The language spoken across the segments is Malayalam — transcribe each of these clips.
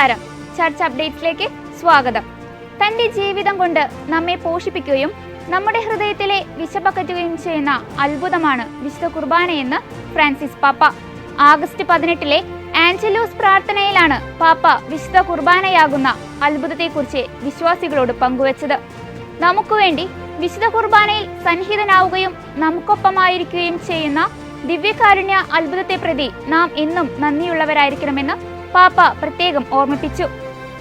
ചർച്ച് അപ്ഡേറ്റിലേക്ക് സ്വാഗതം. തന്റെ ജീവിതം കൊണ്ട് നമ്മെ പോഷിപ്പിക്കുകയും നമ്മുടെ ഹൃദയത്തിലെ വിശപ്പകറ്റുകയും ചെയ്യുന്ന അത്ഭുതമാണ് വിശുദ്ധ കുർബാനയെന്ന് ഫ്രാൻസിസ് പാപ്പ. ആഗസ്റ്റ് പതിനെട്ടിലെ ആഞ്ചലൂസ് പ്രാർത്ഥനയിലാണ് പാപ്പ വിശുദ്ധ കുർബാനയാകുന്ന അത്ഭുതത്തെക്കുറിച്ച് വിശ്വാസികളോട് പങ്കുവച്ചത്. നമുക്ക് വേണ്ടി വിശുദ്ധ കുർബാനയിൽ സന്നിഹിതനാവുകയും നമുക്കൊപ്പമായിരിക്കുകയും ചെയ്യുന്ന ദിവ്യകാരുണ്യ അത്ഭുതത്തെ പ്രതി നാം എന്നും നന്ദിയുള്ളവരായിരിക്കണമെന്ന് പാപ്പ പ്രത്യേകം ഓർമ്മിപ്പിച്ചു.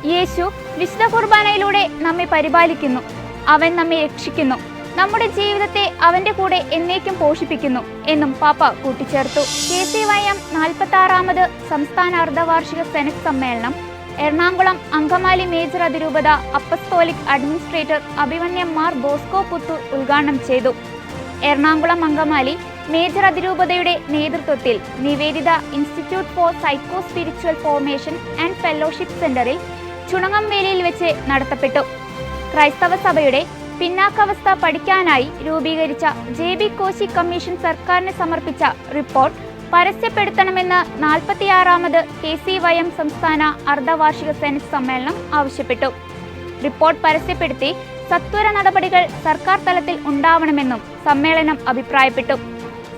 യേശു വിശുദ്ധ കുർബാനയിലൂടെ നമ്മെ പരിപാലിക്കുന്നു. അവൻ നമ്മെ രക്ഷിക്കുന്നു. നമ്മുടെ ജീവിതത്തെ അവന്റെ കൂടെ എന്നേക്കും പോഷിപ്പിക്കുന്നു എന്നും പാപ്പ കൂട്ടിച്ചേർത്തു. കെ സി വൈ എം നാൽപ്പത്തി ആറാമത് സംസ്ഥാന അർദ്ധവാർഷിക സെനറ്റ് സമ്മേളനം എറണാകുളം അങ്കമാലി മേജർ അതിരൂപത അപ്പസ്തോലിക് അഡ്മിനിസ്ട്രേറ്റർ അഭിമന്യം മാർ ബോസ്കോ പുത്തു ഉദ്ഘാടനം ചെയ്തു. എറണാകുളം അങ്കമാലി മേജർ അതിരൂപതയുടെ നേതൃത്വത്തിൽ Nivedita institute for psycho spiritual formation and fellowship സെന്ററിൽ ചുണങ്ങംവേലിയിൽ വെച്ച് നടത്തപ്പെട്ടു. ക്രൈസ്തവ സഭയുടെ പിന്നാക്കാവസ്ഥ പഠിക്കാനായി രൂപീകരിച്ച ജെ ബി കോശി കമ്മീഷൻ സർക്കാരിന് സമർപ്പിച്ച റിപ്പോർട്ട് പരസ്യപ്പെടുത്തണമെന്ന് നാൽപ്പത്തിയാറാമത് കെ സി വൈ എം സംസ്ഥാന അർദ്ധവാർഷിക സെനറ്റ് സമ്മേളനം ആവശ്യപ്പെട്ടു. റിപ്പോർട്ട് പരസ്യപ്പെടുത്തി സത്വര നടപടികൾ സർക്കാർ തലത്തിൽ ഉണ്ടാവണമെന്നും സമ്മേളനം അഭിപ്രായപ്പെട്ടു.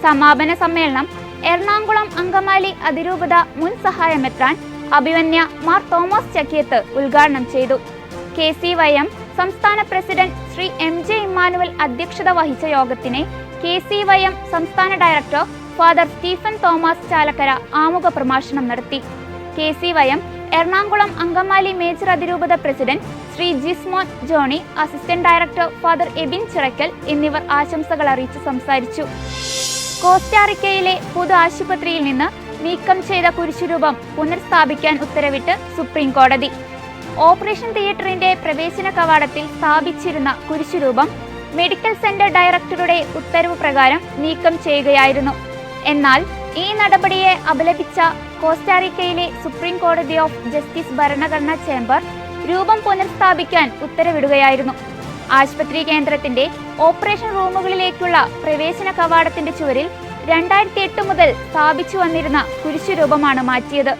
സമാപന സമ്മേളനം എറണാകുളം അങ്കമാലി അതിരൂപത മുൻ സഹായമെത്രാൻ അഭിമന്യ മാർ തോമസ് ചക്കിയത്ത് ഉദ്ഘാടനം ചെയ്തു. കെ സി വൈ എം സംസ്ഥാന president Shri M J Emmanuel അധ്യക്ഷത വഹിച്ച യോഗത്തിനെ കെ സി വൈ എം സംസ്ഥാന director father Stephen Thomas Chalakkara ആമുഖ പ്രഭാഷണം നടത്തി. K C Y M Ernakulam Angamaly major അതിരൂപത president Shri Jismon Johny assistant director father Abin Chirakkal എന്നിവർ ആശംസകൾ അറിയിച്ച് സംസാരിച്ചു. കോസ്റ്റാറിക്കയിലെ പൊതു ആശുപത്രിയിൽ നിന്ന് നീക്കം ചെയ്ത കുരിശുരൂപം പുനഃസ്ഥാപിക്കാൻ ഉത്തരവിട്ട് സുപ്രീം കോടതി. ഓപ്പറേഷൻ തിയേറ്ററിന്റെ പ്രവേശന കവാടത്തിൽ സ്ഥാപിച്ചിരുന്ന കുരിശുരൂപം മെഡിക്കൽ സെന്റർ ഡയറക്ടറുടെ ഉത്തരവ് പ്രകാരം നീക്കം ചെയ്യുകയായിരുന്നു. എന്നാൽ ഈ നടപടിയെ അപലപിച്ച കോസ്റ്റാറിക്കയിലെ സുപ്രീം കോടതി ഓഫ് ജസ്റ്റിസ് ഭരണഘടനാ ചേംബർ രൂപം പുനഃസ്ഥാപിക്കാൻ ഉത്തരവിടുകയായിരുന്നു. ആശുപത്രി കേന്ദ്രത്തിന്റെ ഓപ്പറേഷൻ റൂമുകളിലേക്കുള്ള പ്രവേശന കവാടത്തിന്റെ ചുവരിൽ രണ്ടായിരത്തി എട്ട് മുതൽ സ്ഥാപിച്ചു വന്നിരുന്ന കുരിശുരൂപമാണ് മാറ്റിയത്.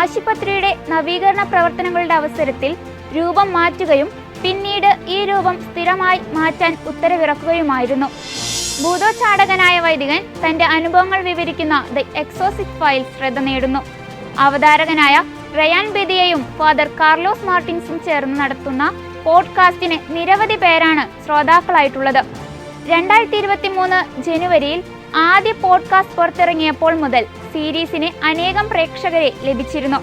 ആശുപത്രിയുടെ നവീകരണ പ്രവർത്തനങ്ങളുടെ അവസരത്തിൽ രൂപം മാറ്റുകയും പിന്നീട് ഈ രൂപം സ്ഥിരമായി മാറ്റാൻ ഉത്തരവിറക്കുകയുമായിരുന്നു. ഭൂതോച്ചാടകനായ വൈദികൻ തന്റെ അനുഭവങ്ങൾ വിവരിക്കുന്ന ദ എക്സോസിക് ഫയൽ ശ്രദ്ധ നേടുന്നു. അവതാരകനായ റയാൻ ബെദിയയും ഫാദർ കാർലോസ് മാർട്ടിൻസും ചേർന്ന് നടത്തുന്ന പോഡ്കാസ്റ്റിന് നിരവധി പേരാണ് ശ്രോതാക്കളായിട്ടുള്ളത്. രണ്ടായിരത്തി ഇരുപത്തി മൂന്ന് ജനുവരിയിൽ ആദ്യ പോഡ്കാസ്റ്റ് പുറത്തിറങ്ങിയപ്പോൾ മുതൽ സീരീസിന് അനേകം പ്രേക്ഷകരെ ലഭിച്ചിരുന്നു.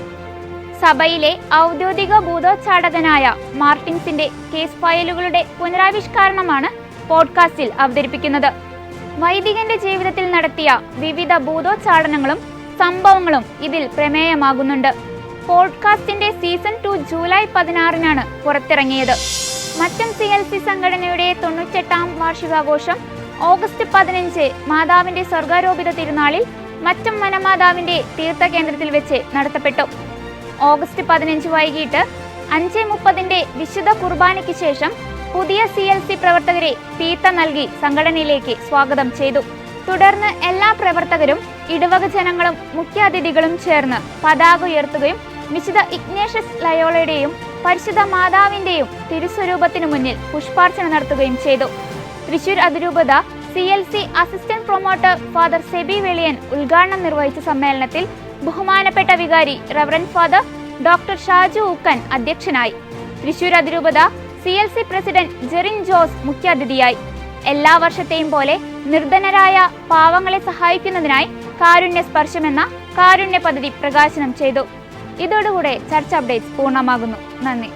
സഭയിലെ ഔദ്യോഗിക ഭൂതോച്ചാടകനായ മാർട്ടിൻസിന്റെ കേസ് ഫയലുകളുടെ പുനരാവിഷ്കരണമാണ് പോഡ്കാസ്റ്റിൽ അവതരിപ്പിക്കുന്നത്. വൈദികന്റെ ജീവിതത്തിൽ നടത്തിയ വിവിധ ഭൂതോച്ചാടനങ്ങളും സംഭവങ്ങളും ഇതിൽ പ്രമേയമാകുന്നുണ്ട്. പോഡ്കാസ്റ്റിന്റെ സീസൺ ടു ജൂലൈ പതിനാറിനാണ് പുറത്തിറങ്ങിയത്. മറ്റം സി എൽ സി സംഘടനയുടെ തൊണ്ണൂറ്റെട്ടാം വാർഷികാഘോഷം ഓഗസ്റ്റ് പതിനഞ്ച് മാതാവിന്റെ സ്വർഗാരോപിത തിരുനാളിൽ മറ്റം തീർത്ഥ തീർത്ഥകേന്ദ്രത്തിൽ വെച്ച് നടത്തപ്പെട്ടു. ഓഗസ്റ്റ് പതിനഞ്ച് വൈകിട്ട് അഞ്ച് മുപ്പതിന്റെ വിശുദ്ധ കുർബാനയ്ക്ക് ശേഷം പുതിയ സി എൽ സി പ്രവർത്തകരെ തീർത്ഥ നൽകി സംഘടനയിലേക്ക് സ്വാഗതം ചെയ്തു. തുടർന്ന് എല്ലാ പ്രവർത്തകരും ഇടവക ജനങ്ങളും മുഖ്യാതിഥികളും ചേർന്ന് പതാക ഉയർത്തുകയും വിശുദ്ധ ഇഗ്നേഷ്യസ് ലയോളയുടെയും പരിശുദ്ധ മാതാവിന്റെയും തിരുസ്വരൂപത്തിനു മുന്നിൽ പുഷ്പാർച്ചന നടത്തുകയും ചെയ്തു. തൃശൂർ അതിരൂപത C L C assistant promoter father Sebi Veliyan ഉദ്ഘാടനം നിർവഹിച്ച സമ്മേളനത്തിൽ ബഹുമാനപ്പെട്ട വികാരി reverend father doctor Shaju Ukken അധ്യക്ഷനായി. തൃശൂർ അതിരൂപത C L C president Jerin Jose മുഖ്യാതിഥിയായി. എല്ലാ വർഷത്തെയും പോലെ നിർധനരായ പാവങ്ങളെ സഹായിക്കുന്നതിനായി കാരുണ്യ സ്പർശം എന്ന കാരുണ്യ പദ്ധതി പ്രകാശനം ചെയ്തു. ഇതോടുകൂടെ ചർച്ച അപ്ഡേറ്റ്സ് പൂർണമാകുന്നു. നന്ദി.